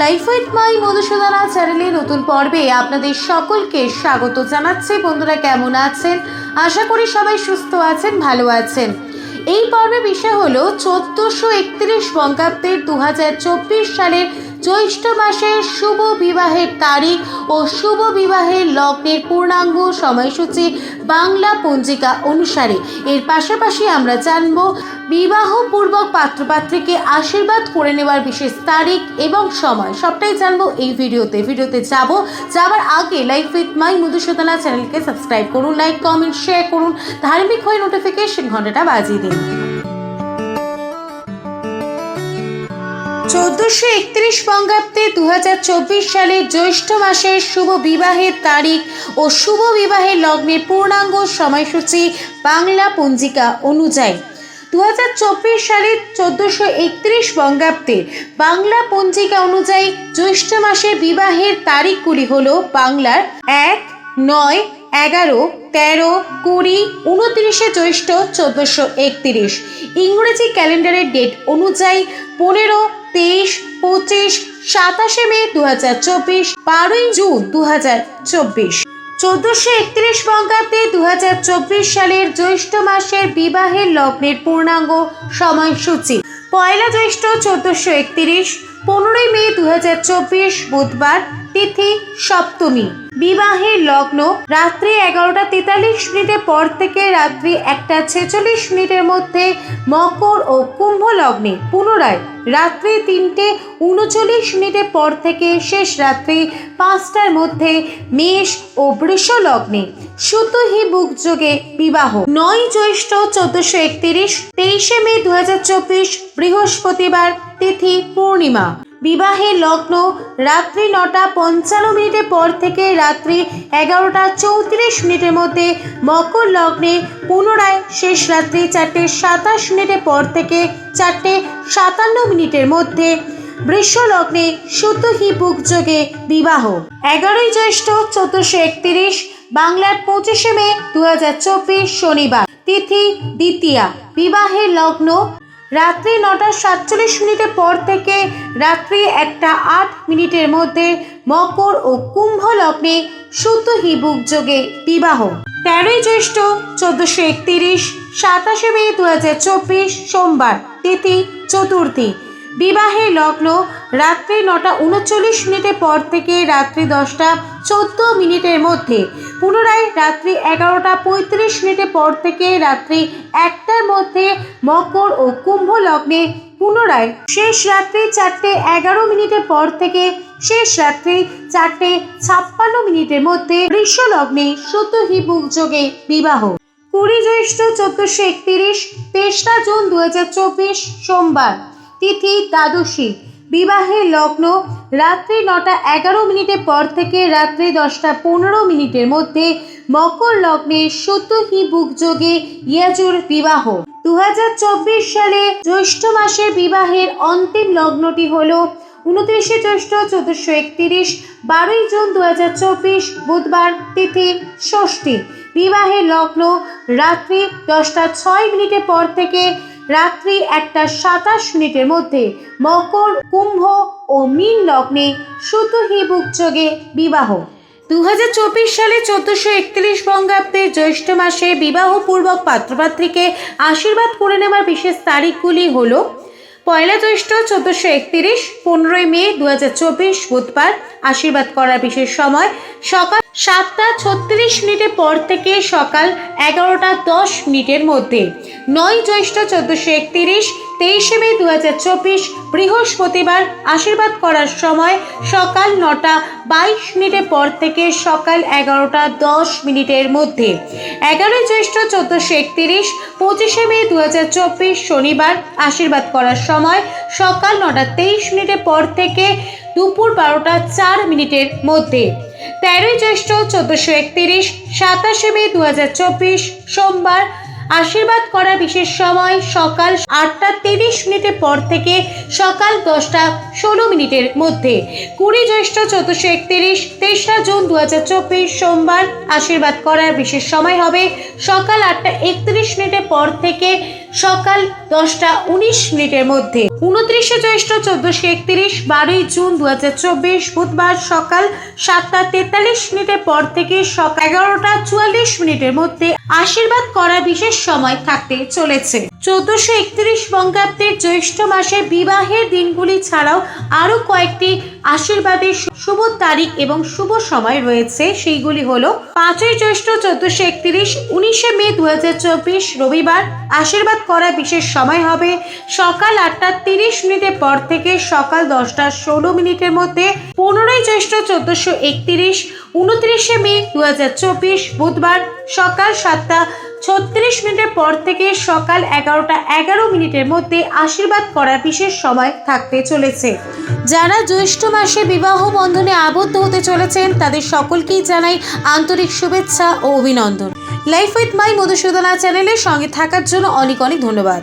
Life with my Madhusudana চ্যানেলে নতুন পর্বে আপনাদের সকলকে স্বাগত জানাচ্ছি। বন্ধুরা কেমন আছেন? আশা করি সবাই সুস্থ আছেন, ভালো আছেন। এই পর্বে বিষয় হলো চোদ্দোশো একত্রিশ বঙ্গাব্দের দু হাজার চব্বিশ সালের জ্যৈষ্ঠ মাসের শুভ বিবাহের তারিখ ও শুভ বিবাহের লগ্নের পূর্ণাঙ্গ সময়সূচি বাংলা পঞ্জিকা অনুসারে। এর পাশাপাশি আমরা জানব, বিবাহপূর্বক পাত্রপাত্রীকে আশীর্বাদ করে নেওয়ার বিশেষ তারিখ এবং সময়। সবটাই জানব এই ভিডিওতে। ভিডিওতে যাব। যাবার আগে লাইফ উইথ মাই মধুসূদনা চ্যানেলকে সাবস্ক্রাইব করুন লাইক কমেন্ট শেয়ার করুন। ধার্মিক হয়ে নোটিফিকেশন ঘন্টাটা বাজিয়ে দিন। চোদ্দোশো একত্রিশ বঙ্গাব্দে দু চব্বিশ সালের জ্যৈষ্ঠ মাসের শুভ বিবাহের তারিখ ও শুভ বিবাহের লগ্নের পূর্ণাঙ্গ সময়সূচি বাংলা পঞ্জিকা অনুযায়ী। দু হাজার চব্বিশ সালের চোদ্দোশো একত্রিশ বঙ্গাব্দে বাংলা পঞ্জিকা অনুযায়ী জ্যৈষ্ঠ মাসের বিবাহের তারিখগুলি হল বাংলার এক, নয়, এগারো তেরো, কুড়ি, উনত্রিশে জ্যৈষ্ঠ চোদ্দোশো একত্রিশ। ইংরেজি ক্যালেন্ডারের ডেট অনুযায়ী পনেরো, তেইশ, পঁচিশ, সাতাশে মে দু হাজার চব্বিশ, বারোই জুন দু হাজার চব্বিশ। চোদ্দোশো একত্রিশ বঙ্গাব্দে দু হাজার চব্বিশ সালের জ্যৈষ্ঠ মাসের বিবাহের লগ্নের পূর্ণাঙ্গ সময়সূচি। পয়লা জ্যৈষ্ঠ চোদ্দোশো একত্রিশ, পনেরোই মে দু হাজার চব্বিশ, বুধবার, তিথি, সপ্তমী। বিবাহের লগ্ন রাত্রি এগারোটা তেতাল্লিশ মিনিটের পর থেকে রাত্রি একটা ছেচল্লিশ মিনিটের মধ্যে মকর ও কুম্ভ লগ্নে। পুনরায় রাত্রি তিনটে উনচল্লিশ মিনিটের পর থেকে শেষ রাত্রি পাঁচটার মধ্যে মেষ ও বৃষ লগ্নে। সুতহি বুক যোগে বিবাহ। নয় জ্যৈষ্ঠ চোদ্দশো একত্রিশ, তেইশে মে দু হাজার চব্বিশ বৃহস্পতিবার, তিথি পূর্ণিমা। বিবাহের লগ্ন রাত্রি নটা পঞ্চান্ন মিনিটের পর থেকে রাত্রি এগারোটা চৌত্রিশ মিনিটের মধ্যে মকর লগ্নে পুনরায় শেষ রাত্রি চারটে সাতাশ মিনিটের পর থেকে চারটে সাতান্ন মিনিটের মধ্যে বৃষ লগ্নে সুতহি যোগে বিবাহ। এগারোই জ্যৈষ্ঠ চোদ্দশো একত্রিশ, বাংলার পঁচিশে মে দু হাজার চব্বিশ শনিবার। তিথি দ্বিতীয়া। বিবাহের লগ্ন রাত্রি নটা সাতচল্লিশ মিনিটের পর থেকে রাত্রি একটা আট মিনিটের মধ্যে মকর ও কুম্ভ লগ্নে সুতহি বুক যোগে বিবাহ। তেরোই জ্যৈষ্ঠ চোদ্দশো একত্রিশ, সাতাশে মে দু হাজার চব্বিশ, সোমবার, তিথি, চতুর্থী। বিবাহের লগ্ন, রাত্রি নটা উনচল্লিশ মিনিটের পর থেকে রাত্রি দশটা চোদ্দ মিনিটের মধ্যে। পুনরায় রাত্রি এগারোটা পঁয়ত্রিশ মিনিটের পর থেকে রাত্রি একটার মধ্যে মকর ও কুম্ভ লগ্নে পুনরায় শেষ রাত্রি চারটে এগারো মিনিটের পর থেকে শেষ রাত্রি চারটে ছাপ্পান্ন মিনিটের মধ্যে বৃষ লগ্নে সত্যহি বুক যোগে বিবাহ। কুড়ি জ্যৈষ্ঠ চোদ্দশো একত্রিশ তেসরা জুন দু হাজার চব্বিশ সোমবার। তিথি দ্বাদশী। বিবাহের লগ্ন রাত্রি নটা এগারো মিনিটের পর থেকে রাত্রি দশটা পনেরো মিনিটের মধ্যে মকর লগ্নে সত্যহি বুক যোগে ইয়াজুর বিবাহ। দু হাজার চব্বিশ সালে জ্যৈষ্ঠ মাসের বিবাহের অন্তিম লগ্নটি হল উনত্রিশে জ্যৈষ্ঠ চোদ্দশো একত্রিশ বারোই জুন দু হাজার চব্বিশ বুধবার তিথি ষষ্ঠী। বিবাহের লগ্ন রাত্রি দশটা ছয় মিনিটের পর থেকে রাত্রি একটা সাতাশ মিনিটের মধ্যে মকর, কুম্ভ ও মীন লগ্নে সুতহি বুকযোগে বিবাহ। দু হাজার চব্বিশ সালে চোদ্দশো একত্রিশ বঙ্গাব্দে জ্যৈষ্ঠ মাসে বিবাহপূর্বক পাত্রপাত্রীকে আশীর্বাদ করে নেওয়ার বিশেষ তারিখগুলি হল পয়লা জ্যৈষ্ঠ চোদ্দশো একত্রিশ, পনেরোই মে দু হাজার চব্বিশ বুধবার আশীর্বাদ করার বিশেষ সময় সকাল সাতটা ছত্রিশ মিনিটের পর থেকে সকাল এগারোটা দশ মিনিটের মধ্যে। নয় জ্যৈষ্ঠ চোদ্দশো একত্রিশ, তেইশে মে দু হাজার চব্বিশ, বৃহস্পতিবার আশীর্বাদ করার সময় সকাল নটা বাইশ মিনিটের পর থেকে সকাল এগারোটা দশ মিনিটের মধ্যে। এগারোই জ্যৈষ্ঠ চোদ্দশো একত্রিশ, পঁচিশে মে দু হাজার চব্বিশ শনিবার আশীর্বাদ করার সময় সকাল নটা তেইশ মিনিটের পর থেকে দুপুর বারোটা চার মিনিটের মধ্যে। তেরোই জ্যৈষ্ঠ চোদ্দশো একত্রিশ, সাতাশে মে দু হাজার চব্বিশ, সোমবার। আশীর্বাদ করার বিশেষ সময় সকাল আটটা তিরিশ মিনিটের পর থেকে সকাল দশটা ষোলো মিনিটের মধ্যে। কুড়ি জ্যৈষ্ঠ চোদ্দশো একত্রিশ, তেসরা জুন দু চব্বিশ, সোমবার। আশীর্বাদ করার বিশেষ সময় হবে সকাল আটটা একত্রিশ মিনিটের পর থেকে সকাল দশটা উনিশ মিনিটের মধ্যে। উনত্রিশে জ্যৈষ্ঠ চোদ্দশো একত্রিশ, বারোই জুন দু হাজার চব্বিশ, বুধবার সকাল সাতটা তেতাল্লিশ মিনিটের পর থেকে সকাল এগারোটা চুয়াল্লিশ মিনিটের মধ্যে আশীর্বাদ করা বিশেষ সময় থাকতে চলেছে। চোদ্দশো একত্রিশ বঙ্গাব্দের জ্যৈষ্ঠ মাসে বিবাহের দিনগুলি ছাড়াও আরও কয়েকটি আশীর্বাদের শুভ তারিখ এবং শুভ সময় রয়েছে। সেইগুলি হলো পাঁচই জ্যৈষ্ঠ চোদ্দশো একত্রিশ, উনিশে মে দু রবিবার। আশীর্বাদ করা বিশেষ সময় হবে সকাল আটটা তিরিশ মিনিটের পর থেকে সকাল দশটা ষোলো মিনিটের মধ্যে। পনেরোই জ্যৈষ্ঠ চোদ্দশো একত্রিশ, উনত্রিশে মে দু বুধবার সকাল সাতটা ছত্রিশ মিনিটের পর থেকে সকাল এগারোটা এগারো মিনিটের মধ্যে আশীর্বাদ করার বিশেষ সময় থাকতে চলেছে। যারা জ্যৈষ্ঠ মাসে বিবাহ বন্ধনে আবদ্ধ হতে চলেছেন, তাদের সকলকেই জানাই আন্তরিক শুভেচ্ছা ও অভিনন্দন। লাইফ উইথ মাই মধুসূদনা চ্যানেলের সঙ্গে থাকার জন্য অনেক অনেক ধন্যবাদ।